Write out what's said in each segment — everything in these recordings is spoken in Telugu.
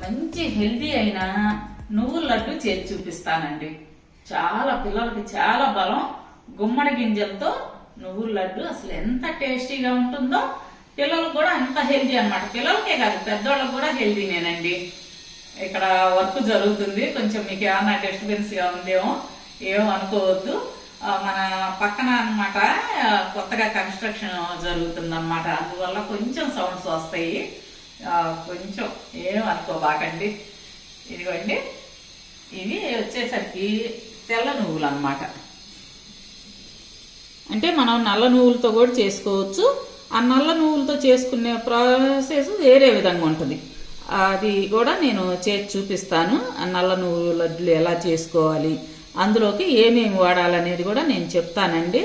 మంచి హెల్దీ అయిన నువ్వుల లడ్డు చేసి చూపిస్తానండి. చాలా పిల్లలకి చాలా బలం. గుమ్మడి గింజలతో నువ్వుల లడ్డు అసలు ఎంత టేస్టీగా ఉంటుందో పిల్లలకు కూడా అంత హెల్దీ అన్నమాట. పిల్లలకే కాదు పెద్దవాళ్ళకి కూడా హెల్దీనేనండి ఇక్కడ వర్క్ జరుగుతుంది. కొంచెం మీకు ఏమన్నా డిస్టర్బెన్స్గా ఉందేమో ఏమో అనుకోవద్దు. మన పక్కన అన్నమాట కొత్తగా కన్స్ట్రక్షన్ జరుగుతుందన్నమాట. అందువల్ల కొంచెం సౌండ్స్ వస్తాయి. కొంచెం ఏం అనుకోబాకండి ఇదిగోండి. ఇవి వచ్చేసరికి తెల్ల నువ్వులు అనమాట అంటే మనం నల్ల నువ్వులతో కూడా చేసుకోవచ్చు. ఆ నల్ల నువ్వులతో చేసుకునే ప్రాసెస్ వేరే విధంగా ఉంటుంది. అది కూడా నేను చేసి చూపిస్తాను. ఆ నల్ల నువ్వు లడ్డులు ఎలా చేసుకోవాలి అందులోకి ఏమేమి వాడాలనేది కూడా నేను చెప్తానండి.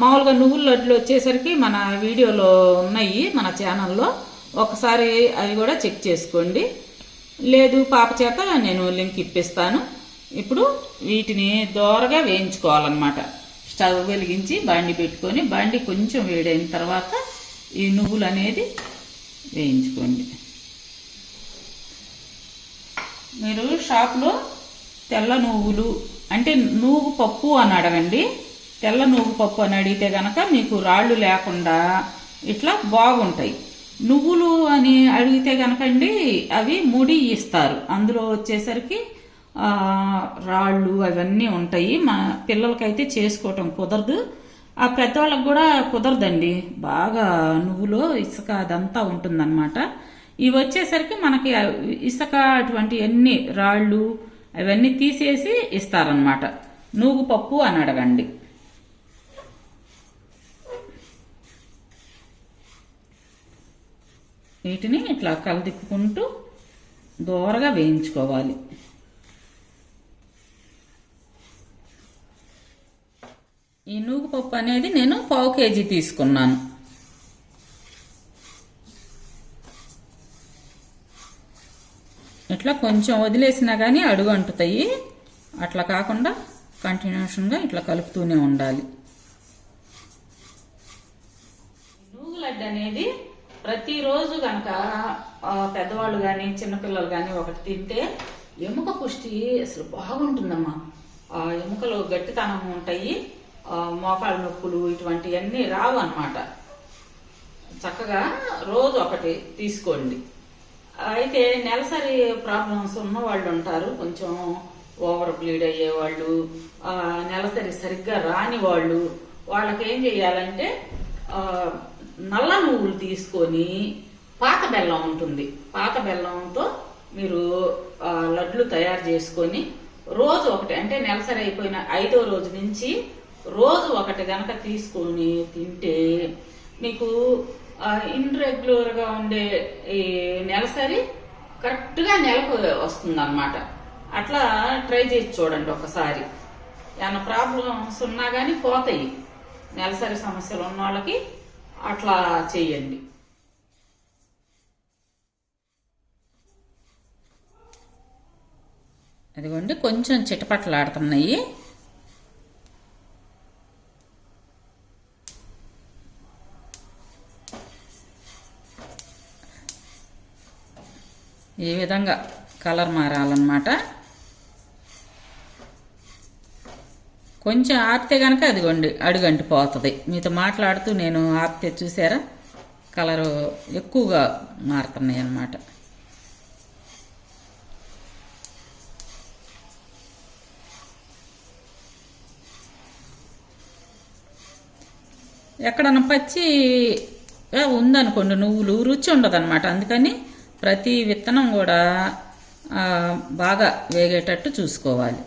మామూలుగా నువ్వుల లడ్డులు వచ్చేసరికి మన వీడియోలో ఉన్నాయి మన ఛానల్లో. ఒకసారి అవి కూడా చెక్ చేసుకోండి. లేదు పాప చేత నేను లింక్ ఇప్పిస్తాను. ఇప్పుడు వీటిని దోరగా వేయించుకోవాలన్నమాట. స్టవ్ వెలిగించి బండి పెట్టుకొని బండి కొంచెం వేడైన తర్వాత ఈ నువ్వులు అనేది వేయించుకోండి. మీరు షాప్లో తెల్ల నువ్వులు అంటే నువ్వు పప్పు అని అడగండి. తెల్ల నువ్వు పప్పు అని అడిగితే కనుక మీకు రాళ్ళు లేకుండా ఇట్లా బాగుంటాయి. నువ్వులు అని అడిగితే కనుకండి అవి ముడి ఇస్తారు. అందులో వచ్చేసరికి రాళ్ళు అవన్నీ ఉంటాయి. మా పిల్లలకైతే చేసుకోవటం కుదరదు. ఆ పెద్దవాళ్ళకి కూడా కుదరదండి. బాగా నువ్వులో ఇసుక అదంతా ఉంటుందన్నమాట. ఇవి వచ్చేసరికి మనకి ఇసుక అటువంటి అన్ని రాళ్ళు అవన్నీ తీసేసి ఇస్తారనమాట నూగు పప్పు అని అడగండి. వీటిని ఇట్లా కలదిప్పుకుంటూ దూరగా వేయించుకోవాలి. ఈ నూగు పప్పు అనేది నేను పావు కేజీ తీసుకున్నాను. ఇట్లా కొంచెం వదిలేసినా కానీ అడుగు అంటుతాయి. అట్లా కాకుండా కంటిన్యూషన్గా ఇట్లా కలుపుతూనే ఉండాలి. నూగు అనేది ప్రతిరోజు కనుక పెద్దవాళ్ళు కానీ చిన్నపిల్లలు కానీ ఒకటి తింటే ఎముక పుష్టి అసలు బాగుంటుందమ్మా. ఆ ఎముకలు గట్టితనం ఉంటాయి మోకాళ్ళ నొప్పులు ఇటువంటివన్నీ రావు అన్నమాట. చక్కగా రోజు ఒకటి తీసుకోండి. అయితే నెలసరి ప్రాబ్లమ్స్ ఉన్న వాళ్ళు ఉంటారు కొంచెం ఓవర్ బ్లీడ్ అయ్యే వాళ్ళు నెలసరి సరిగ్గా రాని వాళ్ళు వాళ్ళకి ఏం చేయాలంటే నల్ల నువ్వులు తీసుకొని పాత బెల్లం ఉంటుంది. పాత బెల్లంతో మీరు లడ్లు తయారు చేసుకొని రోజు ఒకటి అంటే నెలసరి అయిపోయిన ఐదో రోజు నుంచి రోజు ఒకటి గనక తీసుకొని తింటే మీకు ఇన్రెగ్యులర్గా ఉండే ఈ నెలసరి కరెక్ట్గా నెలకు వస్తుంది అనమాట అట్లా ట్రై చేసి చూడండి ఒకసారి. ఏమైనా ప్రాబ్లమ్స్ ఉన్నా కానీ పోతాయి. నెలసరి సమస్యలు ఉన్న వాళ్ళకి అట్లా చేయండి. అదిగోండి కొంచెం చిటపటలాడుతున్నాయి ఈ విధంగా కలర్ మారాలన్నమాట. కొంచెం ఆపితే కనుక అదిగోండి అడుగంటి పోతుంది మీతో మాట్లాడుతూ నేను ఆపితే చూసారా? కలరు ఎక్కువగా మారుతున్నాయి అన్నమాట. ఎక్కడన్నా పచ్చి ఉందనుకోండి నువ్వులు రుచి ఉండదన్నమాట. అందుకని ప్రతి విత్తనం కూడా బాగా వేగేటట్టు చూసుకోవాలి.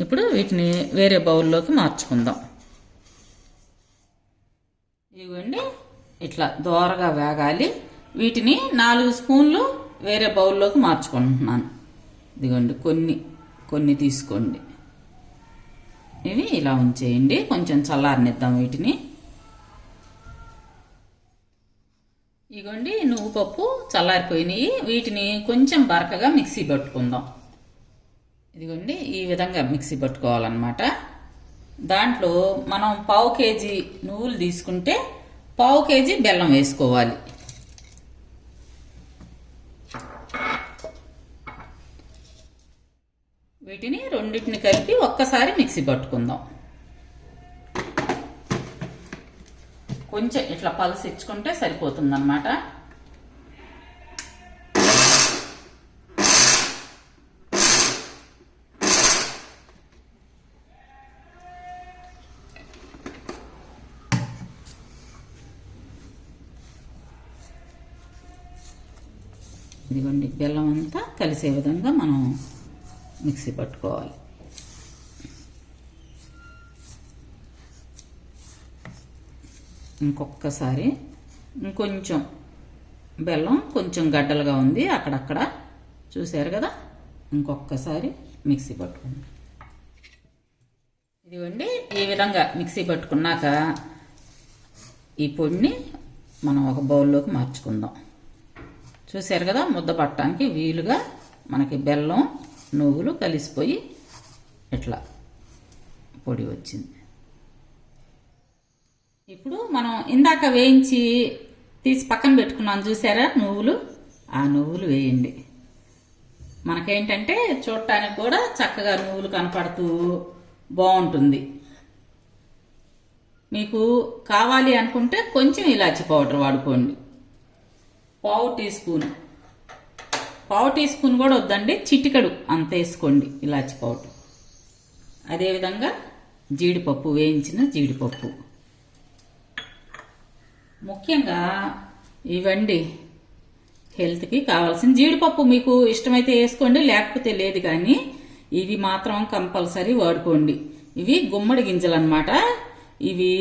ఇప్పుడు వీటిని వేరే బౌల్లోకి మార్చుకుందాం. ఇవ్వండి ఇట్లా దోరగా వేగాలి. వీటిని నాలుగు స్పూన్లు వేరే బౌల్లోకి మార్చుకుంటున్నాను. ఇదిగోండి కొన్ని కొన్ని తీసుకోండి. ఇవి ఇలా ఉంచేయండి కొంచెం చల్లారనిద్దాం వీటిని. ఇగోండి నువ్వు పప్పు చల్లారిపోయినాయి. వీటిని కొంచెం బరకగా మిక్సీ పట్టుకుందాం. ఇదిగోండి ఈ విధంగా మిక్సీ పట్టుకోవాలన్నమాట. దాంట్లో మనం పావు కేజీ నువ్వులు తీసుకుంటే పావు కేజీ బెల్లం వేసుకోవాలి. వీటిని రెండింటిని కలిపి ఒక్కసారి మిక్సీ పట్టుకుందాం. కొంచెం ఇట్లా పలసి ఇచ్చుకుంటే సరిపోతుందన్నమాట. ఇదిగోండి బెల్లం అంతా కలిసే విధంగా మనం మిక్సీ పట్టుకోవాలి. ఇంకొకసారి ఇంకొంచెం బెల్లం కొంచెం గడ్డలుగా ఉంది అక్కడక్కడ చూశారు కదా? ఇంకొకసారి మిక్సీ పట్టుకోండి ఇదిగోండి ఈ విధంగా మిక్సీ పట్టుకున్నాక ఈ పొడిని మనం ఒక బౌల్లోకి మార్చుకుందాం. చూశారు కదా ముద్ద పట్టడానికి వీలుగా మనకి బెల్లం నువ్వులు కలిసిపోయి ఇట్లా పొడి వచ్చింది. ఇప్పుడు మనం ఇందాక వేయించి తీసి పక్కన పెట్టుకున్నాం చూసారా నువ్వులు? ఆ నువ్వులు వేయండి. మనకేంటంటే చూడటానికి కూడా చక్కగా నువ్వులు కనపడుతూ బాగుంటుంది. మీకు కావాలి అనుకుంటే కొంచెం ఇలాచి పౌడర్ వాడుకోండి. పావు టీ స్పూన్. పావు టీ స్పూన్ కూడా వద్దండి చిటికడు అంత వేసుకోండి ఇలాచి పౌడర్ అదేవిధంగా జీడిపప్పు వేయించిన జీడిపప్పు. ముఖ్యంగా ఇవండి హెల్త్కి కావాల్సిన జీడిపప్పు మీకు ఇష్టమైతే వేసుకోండి లేకపోతే లేదు కానీ ఇవి మాత్రం కంపల్సరీ వాడుకోండి. ఇవి గుమ్మడి గింజలు అనమాట ఇవి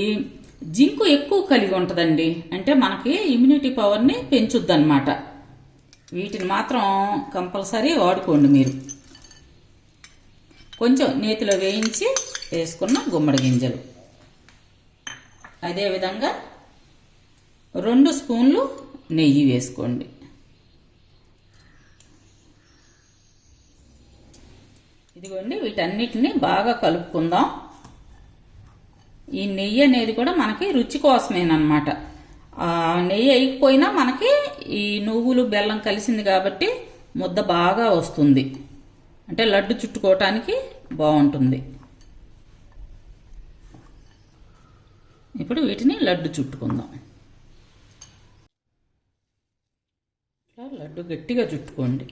జింకు ఎక్కువ కలిగి ఉంటుందండి. అంటే మనకి ఇమ్యూనిటీ పవర్ని పెంచుద్ది అనమాట వీటిని మాత్రం కంపల్సరీ వాడుకోండి మీరు. కొంచెం నేతిలో వేయించి వేసుకున్న గుమ్మడి గింజలు. అదేవిధంగా రెండు స్పూన్లు నెయ్యి వేసుకోండి. ఇదిగోండి వీటన్నిటిని బాగా కలుపుకుందాం. ఈ నెయ్యి అనేది కూడా మనకి రుచి కోసమేనమాట నెయ్యి వేయకపోయినా మనకి ఈ నువ్వులు బెల్లం కలిసింది కాబట్టి ముద్ద బాగా వస్తుంది. అంటే లడ్డు చుట్టుకోవటానికి బాగుంటుంది. ఇప్పుడు వీటిని లడ్డు చుట్టుకుందాం. ఇట్లా లడ్డు గట్టిగా చుట్టుకోండి.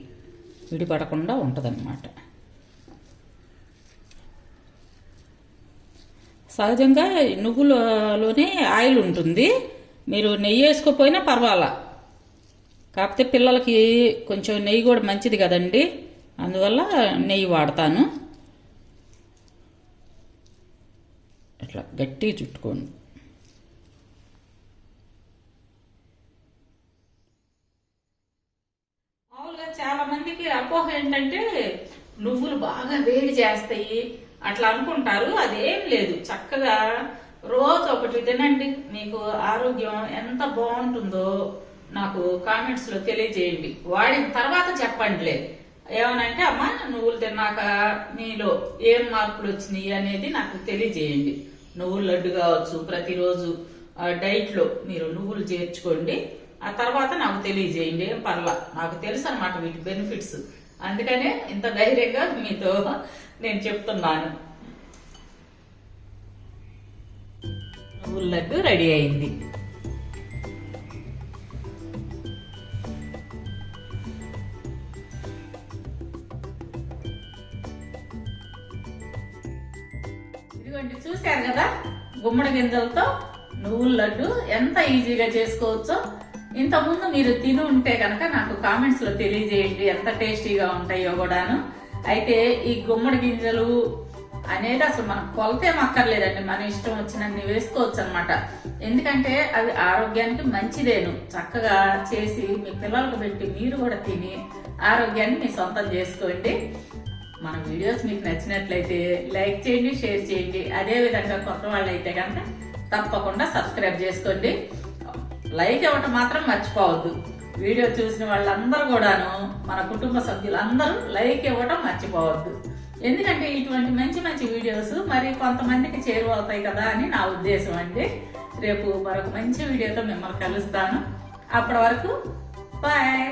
విడిపడకుండా ఉంటుందన్నమాట. సహజంగా నువ్వులలోనే ఆయిల్ ఉంటుంది. మీరు నెయ్యి వేసుకోకపోయినా పర్వాలా? కాకపోతే పిల్లలకి కొంచెం నెయ్యి కూడా మంచిది కదండి. అందువల్ల నెయ్యి వాడతాను. ఇట్లా గట్టిగా చుట్టుకోండి. మామూలుగా చాలా మందికి అపోహ ఏంటంటే నువ్వులు బాగా వేడి చేస్తాయి. అట్లా అనుకుంటారు అదేం లేదు. చక్కగా రోజు ఒకటి తినండి. మీకు ఆరోగ్యం ఎంత బాగుంటుందో నాకు కామెంట్స్లో తెలియజేయండి. వాడిన తర్వాత చెప్పండిలే ఏమనంటే అమ్మా నువ్వులు తిన్నాక మీలో ఏం మార్పులు వచ్చినాయి? అనేది నాకు తెలియజేయండి. నువ్వులు లడ్డు కావచ్చు ప్రతిరోజు డైట్లో డైట్లో మీరు నువ్వులు చేర్చుకోండి. ఆ తర్వాత నాకు తెలియజేయండి. ఏం పర్లా. నాకు తెలుసు అనమాట వీటి బెనిఫిట్స్ అందుకనే ఇంత ధైర్యంగా మీతో నేను చెప్తున్నాను. లడ్డు రెడీ అయింది. ఇదిగోండి చూశారు కదా? గుమ్మడి గింజలతో నువ్వుల లడ్డు ఎంత ఈజీగా చేసుకోవచ్చో ఇంతకుముందు మీరు తిని ఉంటే కనుక నాకు కామెంట్స్లో తెలియజేయండి. ఎంత టేస్టీగా ఉంటాయో కూడాను. అయితే ఈ గుమ్మడి గింజలు అనేది అసలు మనకు కొలతేం అక్కర్లేదండి మన ఇష్టం వచ్చినన్ని వేసుకోవచ్చు అనమాట ఎందుకంటే అవి ఆరోగ్యానికి మంచిదేను. చక్కగా చేసి మీ పిల్లలకు పెట్టి మీరు కూడా తిని ఆరోగ్యాన్ని మీ సొంతం చేసుకోండి. మన వీడియోస్ మీకు నచ్చినట్లయితే లైక్ చేయండి షేర్ చేయండి. అదే విధంగా కొత్త వాళ్ళు అయితే కనుక తప్పకుండా సబ్స్క్రైబ్ చేసుకోండి. లైక్ ఇవ్వటం మాత్రం మర్చిపోవద్దు. వీడియో చూసిన వాళ్ళందరూ కూడాను మన కుటుంబ సభ్యులందరూ లైక్ ఇవ్వటం మర్చిపోవద్దు. ఎందుకంటే ఇటువంటి మంచి మంచి వీడియోస్ మరి కొంతమందికి చేరువవుతాయి కదా అని నా ఉద్దేశం అండి. రేపు మరొక మంచి వీడియోతో మిమ్మల్ని కలుస్తాను. అప్పటి వరకు బాయ్